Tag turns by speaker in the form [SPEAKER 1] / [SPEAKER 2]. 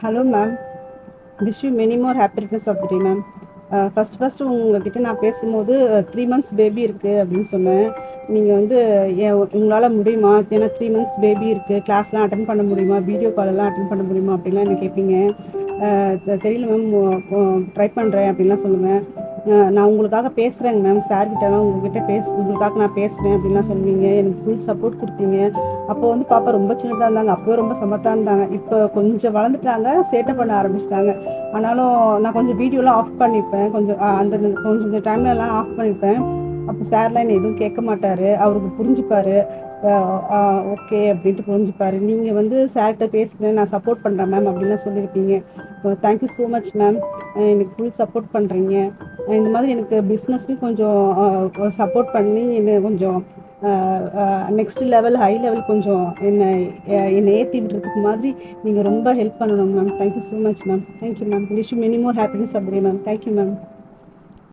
[SPEAKER 1] Hello ma'am wish you many more happiness of day ma'am first first உங்ககிட்ட நான் பேசும்போது three months baby இருக்குது அப்படின்னு சொன்னேன். நீங்கள் வந்து ஏன் உங்களால் முடியுமா? ஏன்னா த்ரீ மந்த்ஸ் பேபி இருக்குது கிளாஸ்லாம் அட்டன் பண்ண முடியுமா? வீடியோ காலெல்லாம் அட்டன் பண்ண முடியுமா? அப்படின்லாம் என்ன கேட்பீங்க uh, தெரியல மேம் ட்ரை பண்ணுறேன் அப்படின்லாம் சொல்லுவேன். நான் உங்களுக்காக பேசுகிறேங்க மேம் சார் கிட்டலாம் உங்ககிட்ட பேச உங்களுக்காக நான் பேசுகிறேன் அப்படின்லாம் சொல்லுவீங்க. எனக்கு ஃபுல் சப்போர்ட் கொடுத்தீங்க. அப்போ வந்து பாப்பா ரொம்ப சின்னதாக இருந்தாங்க. அப்போவே ரொம்ப சமத்தாக இருந்தாங்க. இப்போ கொஞ்சம் வளர்ந்துட்டாங்க. சேட்டை பண்ண ஆரம்பிச்சிட்டாங்க. ஆனாலும் நான் கொஞ்சம் வீடியோலாம் ஆஃப் பண்ணிப்பேன். கொஞ்சம் அந்த கொஞ்சம் டைம்லலாம் ஆஃப் பண்ணிப்பேன். அப்போ சார்லாம் என்னை எதுவும் கேட்க மாட்டார். அவருக்கு புரிஞ்சுப்பாரு. ஓகே அப்படின்ட்டு புரிஞ்சுப்பாரு. நீங்கள் வந்து சார்கிட்ட பேசுகிறேன் நான் சப்போர்ட் பண்ணுறேன் மேம் அப்படின்லாம் சொல்லியிருக்கீங்க. Thank you so much ma'am எனக்கு ஃபுல் சப்போர்ட் பண்ணுறீங்க இந்த மாதிரி எனக்கு பிஸ்னஸ்லையும் கொஞ்சம் சப்போர்ட் பண்ணி என்னை கொஞ்சம் நெக்ஸ்ட் லெவல் ஹை லெவல் கொஞ்சம் என்னை என்னை ஏற்றி விடுறதுக்கு மாதிரி நீங்கள் ரொம்ப ஹெல்ப் பண்ணணும் ma'am thank you so much ma'am thank you ma'am wish many more happiness அப்படியே மேம் தேங்க்யூ மேம்